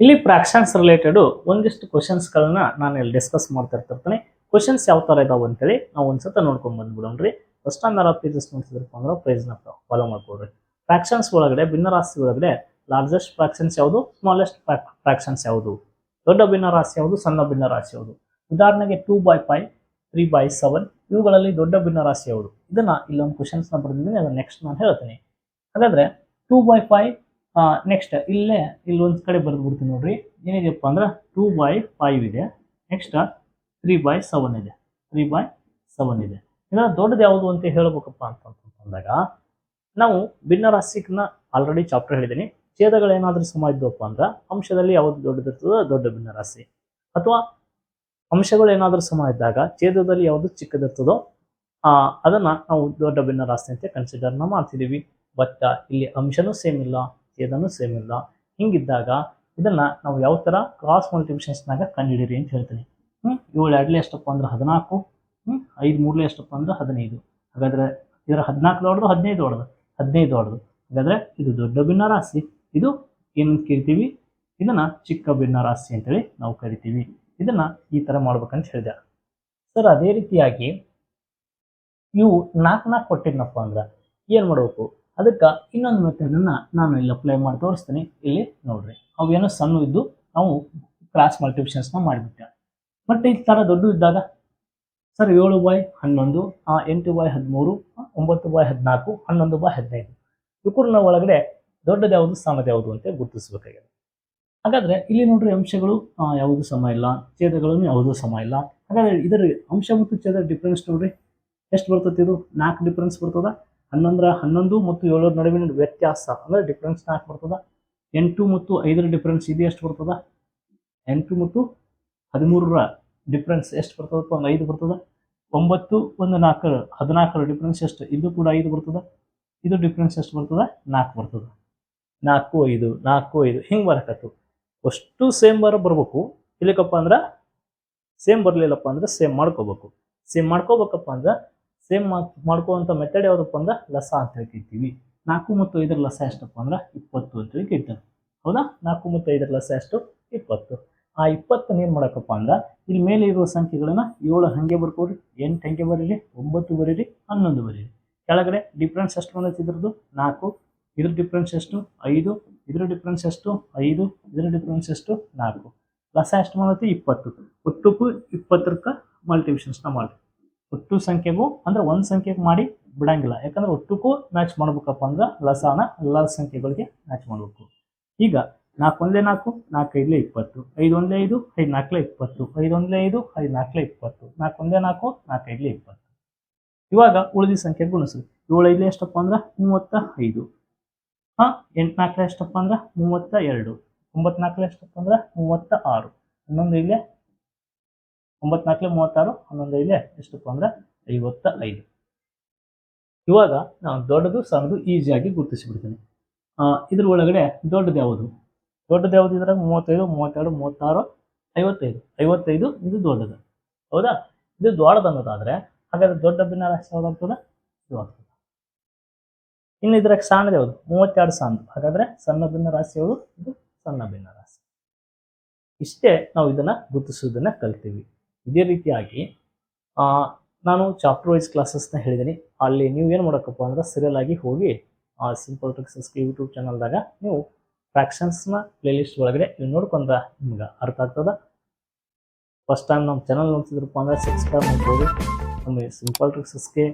ಇಲ್ಲಿ fractions related ಒಂದಿಷ್ಟು ಕ್ವಶನ್ಸ್ಗಳನ್ನ ನಾನು ಇಲ್ಲಿ ಡಿಸ್ಕಸ್ ಮಾಡ್ತಾ ಇರ್ತಿರ್ತೀನಿ ಕ್ವಶನ್ಸ್ ಯಾವ ಥರ ಇದಾವೆ ಅಂತೇಳಿ ನಾವು ಒಂದ್ಸತ ನೋಡ್ಕೊಂಡು ಬಂದ್ಬಿಡೋಣ್ರಿ. ಫಸ್ಟ್ ಟೈಮ್ ಯಾರು ಪೇಜಸ್ ನೋಡ್ತಿದ್ರಪ್ಪ ಅಂದ್ರೆ ಪ್ರೈಸ್ನ ಫಾಲೋ ಮಾಡ್ಕೊಡ್ರಿ. ಫ್ರಾಕ್ಷನ್ಸ್ ಒಳಗಡೆ, ಭಿನ್ನರಾಶಿ ಒಳಗಡೆ ಲಾರ್ಜೆಸ್ಟ್ ಫ್ರಾಕ್ಷನ್ಸ್ ಯಾವುದು? ಸ್ಮಾಲೆಸ್ಟ್ ಫ್ರಾಕ್ಷನ್ಸ್ ಯಾವುದು? ದೊಡ್ಡ ಭಿನ್ನರಾಶಿ ಯಾವುದು? ಸಣ್ಣ ಭಿನ್ನರಾಶಿ ಯಾವುದು? ಉದಾಹರಣೆಗೆ two by five three by seven ಇವುಗಳಲ್ಲಿ ದೊಡ್ಡ ಭಿನ್ನರಾಶಿ ಯಾವುದು? ಇದನ್ನ ಇಲ್ಲೊಂದು ಕ್ವಶನ್ಸ್ನ ಬರೆದಿದ್ದೀನಿ ಅದನ್ನ ನೆಕ್ಸ್ಟ್ ನಾನು ಹೇಳ್ತೀನಿ. ಹಾಗಾದ್ರೆ ಟೂ ಬೈ ಫೈವ್ ನೆಕ್ಸ್ಟ್ ಇಲ್ಲೇ, ಇಲ್ಲಿ ಒಂದು ಕಡೆ ಬರೆದು ಬಿಡ್ತೀನಿ ನೋಡ್ರಿ. ಏನಿದೆಯಪ್ಪ ಅಂದ್ರೆ ಟೂ ಬೈ ಫೈವ್ ಇದೆ. ನೆಕ್ಸ್ಟ್ ತ್ರೀ ಬೈ ಸೆವೆನ್ ಇದೆ. ತ್ರೀ ಬೈ ಸೆವೆನ್ ಇದೆ. ಇದರ ದೊಡ್ಡದು ಯಾವುದು ಅಂತ ಹೇಳ್ಬೇಕಪ್ಪ ಅಂತಂದಾಗ ನಾವು ಭಿನ್ನ ರಾಶಿಕನ ಆಲ್ರೆಡಿ ಚಾಪ್ಟರ್ ಹೇಳಿದ್ದೀನಿ ಛೇದಗಳೇನಾದರೂ ಸಮ ಇದ್ದವಪ್ಪ ಅಂದ್ರೆ ಅಂಶದಲ್ಲಿ ಯಾವುದು ದೊಡ್ಡದಿರ್ತದೋ ದೊಡ್ಡ ಭಿನ್ನ ರಾಶಿ ಅಥವಾ ಅಂಶಗಳು ಏನಾದರೂ ಸಮ ಇದ್ದಾಗ ಛೇದದಲ್ಲಿ ಯಾವುದು ಚಿಕ್ಕದಿರ್ತದೋ ಅದನ್ನ ನಾವು ದೊಡ್ಡ ಭಿನ್ನ ರಾಶಿ ಅಂತ ಕನ್ಸಿಡರ್ನ ಮಾಡ್ತಿದ್ದೀವಿ ಬಟ್, ಇಲ್ಲಿ ಅಂಶನೂ ಸೇಮ್ ಇಲ್ಲ. ಛೇದನೂ ಸೇಮ್ ಇಲ್ಲ. ಹಿಂಗಿದ್ದಾಗ ಇದನ್ನ ನಾವು ಯಾವ ತರ ಕ್ರಾಸ್ ಮಲ್ಟಿಪ್ಲಿಕೇಶನ್ಸ್ನಾಗ ಕಂಡುಹಿಡಿಯಿರಿ ಅಂತ ಹೇಳ್ತೀನಿ. ಹ್ಞೂ ಏಳು ಎರಡಲೇ ಎಷ್ಟಪ್ಪ ಅಂದ್ರೆ ಹದಿನಾಲ್ಕು. ಹ್ಞೂ ಐದು ಮೂರ್ಲೆ ಎಷ್ಟಪ್ಪ ಅಂದ್ರೆ ಹದಿನೈದು. ಹಾಗಾದ್ರೆ ಇದರ ಹದಿನಾಲ್ಕು ಹೊಡೆದು ಹದಿನೈದು ಹೊಡೆದು ಹದಿನೈದು ಹೊಡೆದು ಹಾಗಾದ್ರೆ ಇದು ದೊಡ್ಡ ಭಿನ್ನರಾಶಿ ಇದು ಏನು ಕರಿತೀವಿ ಇದನ್ನ ಚಿಕ್ಕ ಭಿನ್ನರಾಶಿ ಅಂತೇಳಿ ನಾವು ಕರಿತೀವಿ. ಇದನ್ನ ಈ ತರ ಮಾಡ್ಬೇಕಂತ ಹೇಳಿದೆ. ಸರ್ ಅದೇ ರೀತಿಯಾಗಿ ಇವು ನಾಲ್ಕು ನಾಲ್ಕು ಕೊಟ್ಟಿದ್ನಪ್ಪ ಅಂದ್ರೆ ಏನು ಮಾಡಬೇಕು? ಅದಕ್ಕೆ ಇನ್ನೊಂದು ಮೆಥಡನ್ನು ನಾನು ಇಲ್ಲಿ ಅಪ್ಲೈ ಮಾಡಿ ತೋರಿಸ್ತೀನಿ. ಇಲ್ಲಿ ನೋಡ್ರಿ ಅವೇನೋ ಸಣ್ಣ ಇದ್ದು ನಾವು ಕ್ರಾಸ್ ಮಲ್ಟಿಪ್ಲಿಕೇಶನ್ಸ್ನ ಮಾಡಿಬಿಟ್ಟೆ. ಬಟ್ ಈ ಥರ ದೊಡ್ಡ ಇದ್ದಾಗ ಸರ್ ಏಳು ಬಾಯ್ ಹನ್ನೊಂದು ಎಂಟು ಬಾಯ್ ಹದಿಮೂರು ಒಂಬತ್ತು ಬಾಯ್ ಹದಿನಾಲ್ಕು, ಹನ್ನೊಂದು ಬೈ ಹದಿನೈದು. ಇವುಕೂರ್ನ ಒಳಗಡೆ ದೊಡ್ಡದು ಯಾವುದು, ಸಣ್ಣದು ಯಾವುದು ಅಂತ ಗುರುತಿಸಬೇಕಾಗಿದೆ. ಹಾಗಾದ್ರೆ ಇಲ್ಲಿ ನೋಡ್ರಿ ಅಂಶಗಳು ಯಾವುದು ಸಮ ಇಲ್ಲ, ಛೇದಗಳನ್ನು ಯಾವುದೂ ಸಮ ಇಲ್ಲ. ಹಾಗಾದ್ರೆ ಇದರ ಅಂಶ ಮತ್ತು ಛೇದ ಡಿಫ್ರೆನ್ಸ್ ನೋಡ್ರಿ. ಎಷ್ಟು ಬರ್ತದೆ ಇದು? ನಾಲ್ಕು ಡಿಫ್ರೆನ್ಸ್ ಬರ್ತದ? ಹನ್ನೊಂದರ ಹನ್ನೊಂದು ಮತ್ತು ಏಳರ ನಡುವಿನ ವ್ಯತ್ಯಾಸ, ಅಂದರೆ ಡಿಫ್ರೆನ್ಸ್ ನಾಲ್ಕು ಬರ್ತದೆ. ಎಂಟು ಮತ್ತು ಐದರ ಡಿಫ್ರೆನ್ಸ್ ಇದು ಎಷ್ಟು ಬರ್ತದ? ಎಂಟು ಮತ್ತು ಹದಿಮೂರರ ಡಿಫ್ರೆನ್ಸ್ ಎಷ್ಟು ಬರ್ತದಪ್ಪ ಒಂದು ಐದು ಬರ್ತದ. ಒಂಬತ್ತು, ಒಂದು ನಾಲ್ಕರ, ಹದಿನಾಲ್ಕರ ಡಿಫ್ರೆನ್ಸ್ ಎಷ್ಟು? ಇದು ಕೂಡ ಐದು ಬರ್ತದ. ಇದು ಡಿಫ್ರೆನ್ಸ್ ಎಷ್ಟು ಬರ್ತದ? ನಾಲ್ಕು ಬರ್ತದ. ನಾಲ್ಕು, ಐದು ನಾಲ್ಕು, ಐದು, ಹಿಂಗೆ ಬರಕತ್ತು. ಅಷ್ಟು ಸೇಮ್ ಬರ ಬರ್ಬೇಕು. ಇಲ್ಲಕ್ಕಪ್ಪ ಅಂದ್ರೆ ಸೇಮ್ ಬರಲಿಲ್ಲಪ್ಪ ಅಂದ್ರೆ ಸೇಮ್ ಮಾಡ್ಕೋಬೇಕು. ಸೇಮ್ ಮಾಡ್ಕೋಬೇಕಪ್ಪ ಅಂದ್ರೆ ಸೇಮ್ ಮಾಡ್ಕೋವಂಥ ಮೆಥಡ್ ಯಾವುದಪ್ಪ ಅಂದ್ರೆ ಲಸ ಅಂತ ಹೇಳಿ ಕರಿತೀವಿ ನಾಲ್ಕು ಮತ್ತು ಐದರ ಲಸ ಎಷ್ಟಪ್ಪ ಅಂದ್ರೆ ಇಪ್ಪತ್ತು ಅಂತ ಹೇಳಿ ಕೇಳ್ತಾರೆ ಹೌದಾ? ನಾಲ್ಕು ಮತ್ತು ಐದರ ಲಸ ಎಷ್ಟು? ಇಪ್ಪತ್ತು. ಆ ಇಪ್ಪತ್ತನ್ನ ಏನು ಮಾಡಕ್ಕಪ್ಪ ಅಂದ್ರೆ ಇಲ್ಲಿ ಮೇಲೆ ಇರುವ ಸಂಖ್ಯೆಗಳನ್ನ ಏಳು ಹಂಗೆ ಬರ್ಕೋರಿ ಎಂಟು ಹಂಗೆ ಬರೀರಿ, ಒಂಬತ್ತು ಬರೀರಿ, ಹನ್ನೊಂದು ಬರೀರಿ. ಕೆಳಗಡೆ ಡಿಫ್ರೆನ್ಸ್ ಎಷ್ಟು ಬಂದೈತಿ ಇದ್ರದ್ದು? ನಾಲ್ಕು. ಇದ್ರ ಡಿಫ್ರೆನ್ಸ್ ಎಷ್ಟು? ಐದು. ಇದ್ರ ಡಿಫ್ರೆನ್ಸ್ ಎಷ್ಟು? ಐದು. ಇದ್ರ ಡಿಫ್ರೆನ್ಸ್ ಎಷ್ಟು? ನಾಲ್ಕು. ಲಸ ಎಷ್ಟು ಮಾಡೈತಿ ಇಪ್ಪತ್ತು. ಒಟ್ಟಕ್ಕೂ ಇಪ್ಪತ್ತರಕ್ಕೆ ಮಲ್ಟಿವಿಷನ್ಸ್ನ ಮಾಡಿ ಒಟ್ಟು ಸಂಖ್ಯೆಗೂ ಅಂದ್ರೆ ಒಂದು ಸಂಖ್ಯೆಗೆ ಮಾಡಿ ಬಿಡಂಗಿಲ್ಲ. ಯಾಕಂದ್ರೆ ಒಟ್ಟಕ್ಕೂ ಮ್ಯಾಚ್ ಮಾಡ್ಬೇಕಪ್ಪ ಅಂದ್ರೆ ಲಸಾನ ಎಲ್ಲ ಸಂಖ್ಯೆಗಳಿಗೆ ಮ್ಯಾಚ್ ಮಾಡಬೇಕು. ಈಗ ನಾಲ್ಕು ಒಂದೇ ನಾಲ್ಕು ನಾಲ್ಕು ಐದಲೇ ಇಪ್ಪತ್ತು. ಐದು ಒಂದೇ ಐದು ಐದು ನಾಲ್ಕಲೇ ಇಪ್ಪತ್ತು. ಐದು ಒಂದೇ ಐದು ಐದು ನಾಲ್ಕಲೇ ಇಪ್ಪತ್ತು. ನಾಲ್ಕು ಒಂದೇ ನಾಲ್ಕು ನಾಲ್ಕು ಐದಲೇ ಇಪ್ಪತ್ತು. ಇವಾಗ ಉಳಿದ ಸಂಖ್ಯೆ ಗುಣಿಸಿ ಏಳು ಐದಲೇ ಎಷ್ಟಪ್ಪ ಅಂದ್ರೆ ಮೂವತ್ತ ಐದು. ಹಾಂ, ಎಂಟು ನಾಲ್ಕಲೇ ಎಷ್ಟಪ್ಪ ಅಂದ್ರೆ ಮೂವತ್ತ ಎರಡು. ಒಂಬತ್ತು ನಾಲ್ಕಲೇ ಎಷ್ಟಪ್ಪ ಅಂದ್ರೆ ಮೂವತ್ತ ಆರು. ಹನ್ನೊಂದು ಐದಲೇ ಒಂಬತ್ತು ನಾಲ್ಕಲೇ ಮೂವತ್ತಾರು ಹನ್ನೊಂದು ಐದು ಎಷ್ಟಪ್ಪ ಅಂದ್ರೆ ಐವತ್ತ ಐದು ಇವಾಗ ನಾವು ದೊಡ್ಡದು, ಸಣ್ಣದು ಈಸಿಯಾಗಿ ಗುರುತಿಸಿಬಿಡ್ತೀನಿ. ಇದ್ರ ಒಳಗಡೆ ದೊಡ್ಡದು ಯಾವುದು? ದೊಡ್ಡದು ಯಾವುದು ಇದ್ರಾಗ ಮೂವತ್ತೈದು, ಮೂವತ್ತೆರಡು, ಮೂವತ್ತಾರು, ಐವತ್ತೈದು. ಐವತ್ತೈದು, ಇದು ದೊಡ್ಡದು. ಹೌದಾ? ಇದು ದೊಡ್ಡದು ಅನ್ನೋದಾದ್ರೆ ಹಾಗಾದ್ರೆ ದೊಡ್ಡ ಭಿನ್ನರಾಶಿ ಯಾವ್ದಾಗ್ತದೆ ಇದು ಆಗ್ತದೆ. ಇನ್ನು ಇದ್ರಾಗ ಸಣ್ಣದು ಯಾವುದು? ಮೂವತ್ತೆರಡು ಸಣ್ಣದು ಹಾಗಾದ್ರೆ ಸಣ್ಣ ಭಿನ್ನರಾಶಿ ಯಾವುದು? ಇದು ಸಣ್ಣ ಭಿನ್ನರಾಶಿ ಇಷ್ಟೇ ನಾವು ಇದನ್ನ ಗುರುತಿಸುವುದನ್ನ ಕಲ್ತೀವಿ. ಇದೇ ರೀತಿಯಾಗಿ ನಾನು ಚಾಪ್ಟರ್ ವೈಸ್ ಕ್ಲಾಸಸ್ನ ಹೇಳಿದ್ದೀನಿ ಅಲ್ಲಿ ನೀವು ಏನು ಮಾಡೋಕ್ಕಪ್ಪ ಅಂದ್ರೆ ಸೀರಿಯಲ್ ಆಗಿ ಹೋಗಿ ಸಿಂಪಲ್ ಟ್ರಿಕ್ಸಸ್ ಯೂಟ್ಯೂಬ್ ಚಾನಲ್ದಾಗ ನೀವು ಫ್ರ್ಯಾಕ್ಷನ್ಸ್ನ ಪ್ಲೇಲಿಸ್ಟ್ ಒಳಗಡೆ ನೀವು ನೋಡ್ಕೊಂಡ್ರೆ ನಿಮ್ಗೆ ಅರ್ಥ ಆಗ್ತದೆ. ಫಸ್ಟ್ ಟೈಮ್ ನಮ್ಮ ಚಾನಲ್ ನೋಡ್ತಿದ್ರಪ್ಪ ಅಂದರೆ ಸಬ್ಸ್ಕ್ರೈಬ್ ಮಾಡ್ಬೋದು. ನಮಗೆ ಸಿಂಪಲ್ ಟ್ರಿಕ್ಸಸ್ಗೆ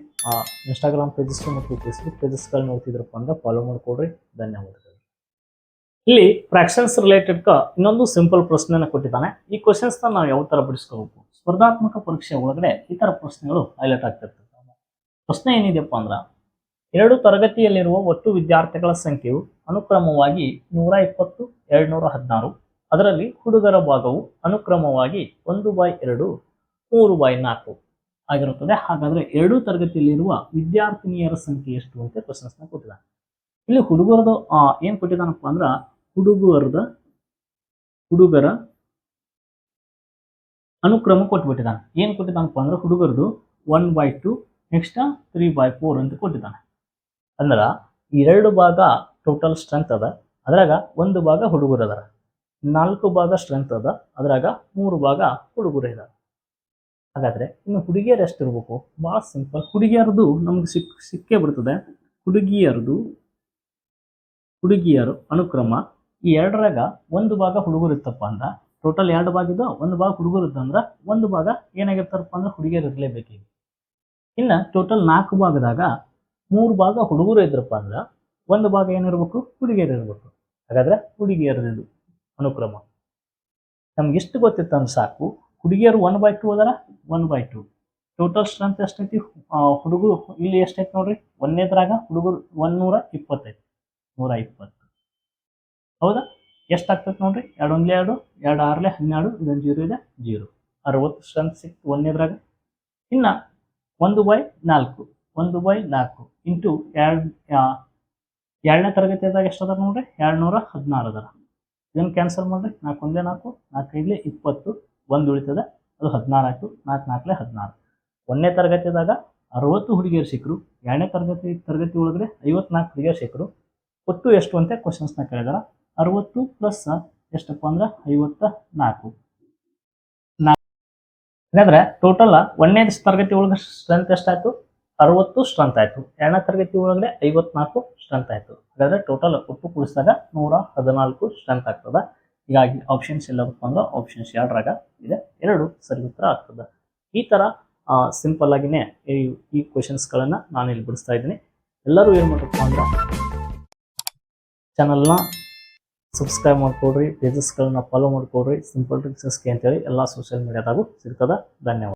ಇನ್ಸ್ಟಾಗ್ರಾಮ್ ಪೇಜಸ್ ಮತ್ತು ಫೇಸ್ಬುಕ್ ಪೇಜಸ್ಗಳು ನೋಡ್ತಿದ್ರಪ್ಪ ಅಂದ್ರೆ ಫಾಲೋ ಮಾಡ್ಕೊಡ್ರಿ. ಧನ್ಯವಾದಗಳು. ಇಲ್ಲಿ ಫ್ರ್ಯಾಕ್ಷನ್ಸ್ ರಿಲೇಟೆಡ್ ಇನ್ನೊಂದು ಸಿಂಪಲ್ ಪ್ರಶ್ನೆನ ಕೊಟ್ಟಿದ್ದಾನೆ. ಈ ಕ್ವಶನ್ಸ್ನ ನಾವು ಯಾವ ಥರ ಬಿಡಿಸ್ಕೋಬೇಕು? ಸ್ಪರ್ಧಾತ್ಮಕ ಪರೀಕ್ಷೆ ಒಳಗಡೆ ಇತರ ಪ್ರಶ್ನೆಗಳು ಹೈಲೈಟ್ ಆಗ್ತಿರ್ತವೆ. ಪ್ರಶ್ನೆ ಏನಿದೆಯಪ್ಪ ಅಂದ್ರೆ, ಎರಡು ತರಗತಿಯಲ್ಲಿರುವ ಒಟ್ಟು ವಿದ್ಯಾರ್ಥಿಗಳ ಸಂಖ್ಯೆಯು ಅನುಕ್ರಮವಾಗಿ ನೂರ ಇಪ್ಪತ್ತು ಎರಡ್ನೂರ ಹದಿನಾರು ಅದರಲ್ಲಿ ಹುಡುಗರ ಭಾಗವು ಅನುಕ್ರಮವಾಗಿ ಒಂದು ಬೈ ಎರಡು, ಮೂರು ಬೈ ನಾಲ್ಕು ಆಗಿರುತ್ತದೆ. ಹಾಗಾದ್ರೆ ಎರಡೂ ತರಗತಿಯಲ್ಲಿರುವ ವಿದ್ಯಾರ್ಥಿನಿಯರ ಸಂಖ್ಯೆ ಎಷ್ಟು ಅಂತ ಕ್ವಶನ್ಸ್ನ ಕೊಟ್ಟಿದ್ದಾನೆ ಇಲ್ಲಿ ಹುಡುಗರದು ಏನ್ ಕೊಟ್ಟಿದ್ದಾನಪ್ಪ ಅಂದ್ರೆ, ಹುಡುಗರದ, ಹುಡುಗರ ಅನುಕ್ರಮ ಕೊಟ್ಬಿಟ್ಟಿದ್ದಾನೆ. ಏನು ಕೊಟ್ಟಿದ್ದಾನಪ್ಪ ಅಂದ್ರೆ ಹುಡುಗರದು one by two next three by four ಅಂತ ಕೊಟ್ಟಿದ್ದಾನೆ. ಅಂದ್ರೆ ಎರಡು ಭಾಗ ಟೋಟಲ್ ಸ್ಟ್ರೆಂತ್ ಅದ, ಅದ್ರಾಗ ಒಂದು ಭಾಗ ಹುಡುಗರು ಅದಾರ. ನಾಲ್ಕು ಭಾಗ ಸ್ಟ್ರೆಂತ್ ಅದ, ಅದ್ರಾಗ ಮೂರು ಭಾಗ ಹುಡುಗರು ಇದಾರೆ. ಹಾಗಾದ್ರೆ ಇನ್ನು ಹುಡುಗಿಯರು ಎಷ್ಟಿರ್ಬೇಕು ಭಾಳ ಸಿಂಪಲ್ ಹುಡುಗಿಯರದು ನಮ್ಗೆ ಸಿಕ್, ಸಿಕ್ಕೇ ಬಿಡ್ತದೆ ಹುಡುಗಿಯರದು, ಹುಡುಗಿಯರು ಅನುಕ್ರಮ ಈ ಎರಡರಾಗ ಒಂದು ಭಾಗ ಹುಡುಗರು ಇತ್ತಪ್ಪ ಅಂದ್ರ ಟೋಟಲ್ ಎರಡು ಭಾಗ ಇದ್ದು ಒಂದು ಭಾಗ ಹುಡುಗರು ಇದ್ದಂದ್ರೆ ಒಂದು ಭಾಗ ಏನಾಗಿರ್ತಾರಪ್ಪ ಅಂದ್ರೆ ಹುಡುಗಿಯರು ಇರಲೇಬೇಕು ಇನ್ನ ಟೋಟಲ್ ನಾಲ್ಕು ಭಾಗದಾಗ ಮೂರು ಭಾಗ ಹುಡುಗರು ಇದ್ರಪ್ಪ ಅಂದ್ರೆ ಒಂದು ಭಾಗ ಏನಿರ್ಬೇಕು ಹುಡುಗಿಯರು ಇರಬೇಕು. ಹಾಗಾದ್ರೆ ಹುಡುಗಿಯರದು ಅನುಕ್ರಮ. ನಮ್ಗೆ ಎಷ್ಟು ಗೊತ್ತಿತ್ತು ಅಂದ್ರೆ ಸಾಕು. ಹುಡುಗಿಯರು ಒನ್ ಬೈ ಟು ಅದರ one by two total strength ಎಷ್ಟೈತಿ? ಹುಡುಗರು ಇಲ್ಲಿ ಎಷ್ಟೈತಿ ನೋಡ್ರಿ? ಒಂದನೇದ್ರಾಗ ಹುಡುಗರು ಒಂದೂರ ಇಪ್ಪತ್ತೈತಿ. ನೂರ ಇಪ್ಪತ್ತು. ಹೌದಾ? ಎಷ್ಟಾಗ್ತೈತೆ ನೋಡ್ರಿ? ಎರಡು ಒಂದ್ಲೆ ಎರಡು ಎರಡು ಆರ್ಲೆ ಹನ್ನೆರಡು, ಇದೊಂದು ಜೀರೋ ಇದೆ, ಜೀರೋ. ಅರವತ್ತು ಸ್ಟ್ರೆಂತ್ ಸಿಕ್ತು ಒಂದನೇದ್ರಾಗ ಇನ್ನು ಒಂದು ಬೈ ನಾಲ್ಕು, ಒಂದು ಬೈ ನಾಲ್ಕು ಇಂಟು ಎರಡು ಎರಡನೇ ತರಗತಿಯಾದಾಗ ಎಷ್ಟು ಅದಾರ ನೋಡ್ರಿ? ಎರಡು ನೂರ ಹದಿನಾರು ಅದಾರ ಇದನ್ನು ಕ್ಯಾನ್ಸಲ್ ಮಾಡ್ರಿ. ನಾಲ್ಕು ಒಂದೇ ನಾಲ್ಕು, ನಾಲ್ಕೈದಲೇ ಇಪ್ಪತ್ತು, ಒಂದು ಉಳಿತದೆ, ಅದು ಹದಿನಾರು ಆಯಿತು, ನಾಲ್ಕು ನಾಲ್ಕಲೆ ಹದಿನಾರು. ಒಂದನೇ ತರಗತಿದಾಗ ಅರವತ್ತು ಹುಡುಗಿಯರು ಸಿಕ್ಕರು ಎರಡನೇ ತರಗತಿ ತರಗತಿ ಒಳಗಡೆ ಐವತ್ನಾಲ್ಕು ಹುಡುಗಿಯರು ಸಿಕ್ಕರು ಒಟ್ಟು ಎಷ್ಟು ಅಂತ ಕ್ವಶನ್ಸ್ನ ಕೇಳಿದಾರ. ಅರವತ್ತು ಪ್ಲಸ್ ಎಷ್ಟಪ್ಪ ಅಂದ್ರೆ ಐವತ್ತ ನಾಲ್ಕು. ಹಾಗಾದ್ರೆ ಟೋಟಲ್ ಒಂದನೇ ತರಗತಿ ಒಳಗೆ ಸ್ಟ್ರೆಂತ್ ಎಷ್ಟಾಯ್ತು? ಅರವತ್ತು ಸ್ಟ್ರೆಂತ್ ಆಯ್ತು. ಎರಡನೇ ತರಗತಿ ಒಳಗಡೆ ಐವತ್ನಾಲ್ಕು ಸ್ಟ್ರೆಂತ್ ಆಯ್ತು. ಹಾಗಾದ್ರೆ ಟೋಟಲ್ ಒಟ್ಟು ಕೂಡಿಸಿದಾಗ ನೂರ ಹದಿನಾಲ್ಕು ಸ್ಟ್ರೆಂತ್ ಆಗ್ತದೆ. ಹೀಗಾಗಿ ಆಪ್ಷನ್ಸ್ ಎಲ್ಲ ಅಂದ್ರೆ ಆಪ್ಷನ್ಸ್ ಎರಡರಾಗ ಇದೆ. ಎರಡು ಸರಿ ಉತ್ತರ ಆಗ್ತದೆ. ಈ ತರ ಸಿಂಪಲ್ ಆಗಿನೇ ಈ ಈ ಕ್ವಶನ್ಸ್ಗಳನ್ನು ನಾನು ಇಲ್ಲಿ ಬಿಡಿಸ್ತಾ ಇದ್ದೀನಿ. ಎಲ್ಲರೂ ಏನು ಮಾಡಬೇಕು ಅಂದ್ರೆ ಚಾನಲ್ನ ಸಬ್ಸ್ಕ್ರೈಬ್ ಮಾಡ್ಕೊಡ್ರಿ ಪೇಜಸ್ಗಳನ್ನ ಫಾಲೋ ಮಾಡ್ಕೊಡ್ರಿ ಸಿಂಪಲ್ ಟ್ರಿಕ್ಸಸ್ಗೆ ಅಂತೇಳಿ ಎಲ್ಲ ಸೋಷಿಯಲ್ ಮೀಡಿಯಾದಾಗೂ ಸಿಗ್ತದೆ. ಧನ್ಯವಾದ.